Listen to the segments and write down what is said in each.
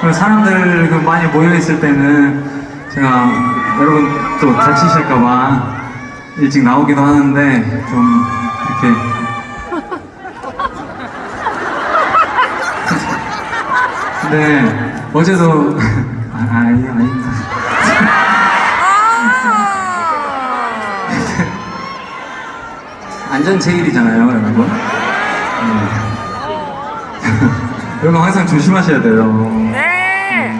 그 사람들 그 많이 모여 있을 때는 제가 여러분 또 다치실까봐 일찍 나오기도 하는데 좀 이렇게 근데 어제도 아, 아니 아닙니다. 안전 제일이잖아요, 여러분. 네. 여러분 항상 조심하셔야 돼요. 네.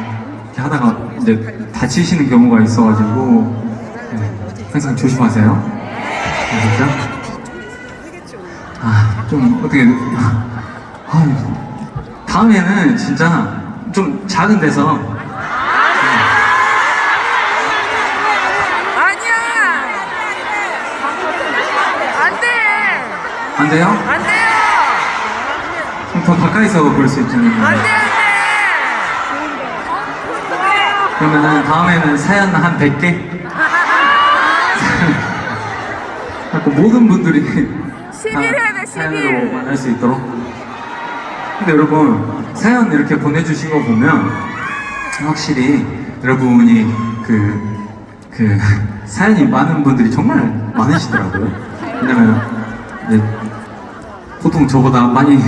이렇게 하다가 이제 다치시는 경우가 있어가지고 네, 항상 조심하세요. 아시죠? 아, 좀 어떻게 아, 다음에는 진짜 좀 작은 데서 아니야. 안 돼. 안 돼요? 안. 그럼 더 가까이서 볼 수 있잖아요. 안 돼, 안 돼. 그러면은 다음에는 사연 한 100개? 자꾸 모든 분들이 11다 해야 돼, 11. 사연으로 만날 수 있도록. 근데 여러분 사연 이렇게 보내주신 거 보면 확실히 여러분이 그, 그 사연이 많은 분들이 정말 많으시더라고요. 왜냐면 이제 보통 저보다 많이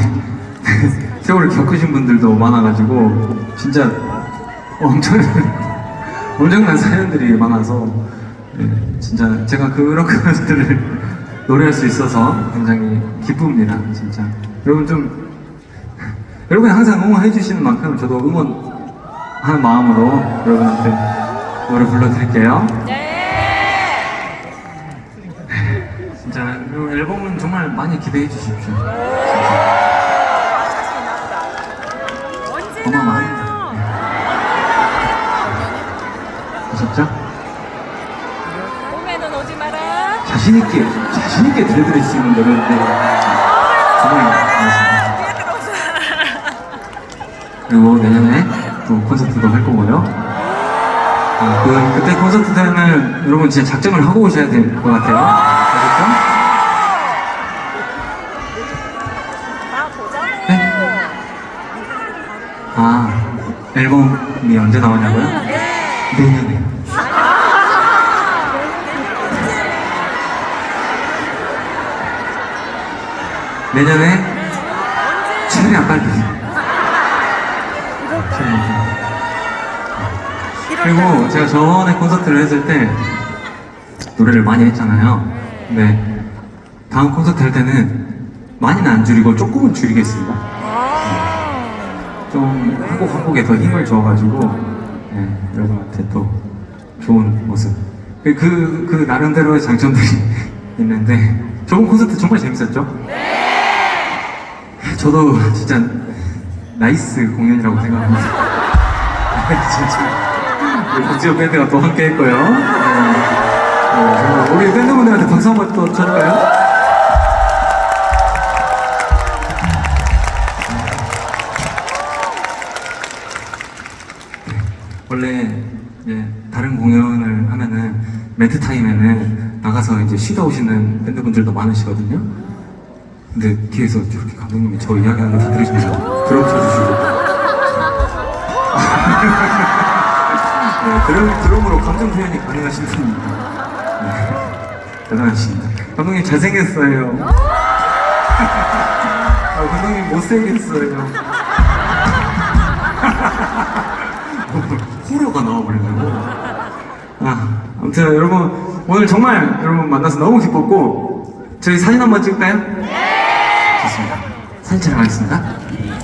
세월을 겪으신 분들도 많아가지고 진짜 엄청 엄청난 사연들이 많아서 예, 진짜 제가 그런 것들을 노래할 수 있어서 굉장히 기쁩니다 진짜. 여러분 좀 여러분이 항상 응원해 주시는 만큼 저도 응원하는 마음으로 여러분한테 노래 불러드릴게요. 진짜 이 앨범은 정말 많이 기대해 주십시오. 언제 봄에는 오지 마라. 자신있게 자신있게 들려드릴 수 있는 노래인데 정말 봄에는 오지 마라. 그리고 내년에 또 콘서트도 할 거고요. 아, 그, 그때 콘서트 때는 여러분 진짜 작정을 하고 오셔야 될 것 같아요. 아셨죠? 아, 보자고. 네? 아, 앨범이 언제 나오냐고요? 내년에. 내년에 빨리. 최대한 빨리. 그리고 제가 저번에 콘서트를 했을 때 노래를 많이 했잖아요. 근데 다음 콘서트 할 때는 많이는 안 줄이고 조금은 줄이겠습니다. 좀 한곡 한 곡에 더 힘을 줘가지고 네, 여러분한테 또 좋은 모습. 그, 그, 그 나름대로의 장점들이 있는데 저번 콘서트 정말 재밌었죠? 저도 진짜 나이스 공연이라고 생각합니다. 진짜. 우리 박지호 밴드가 또 함께 했고요. 네. 네, 우리 밴드분들한테 박수 한번 또 쳐줄까요? 원래 이제 다른 공연을 하면은 멘트 타임에는 나가서 이제 쉬다 오시는 밴드분들도 많으시거든요. 근데 뒤에서 저렇게 감독님이 저 이야기하는 거다 들으시면서 드럼 쳐주시고 네, 드럼, 드럼으로 감정 표현이 가능하신 분입니다. 네, 대단하십니다. 감독님 잘생겼어요. 아, 감독님 못생겼어요. 호러가 나와버리려고. 아, 아무튼 여러분 오늘 정말 여러분 만나서 너무 기뻤고 저희 사진 한번 찍을까요? 사진 촬영하겠습니다.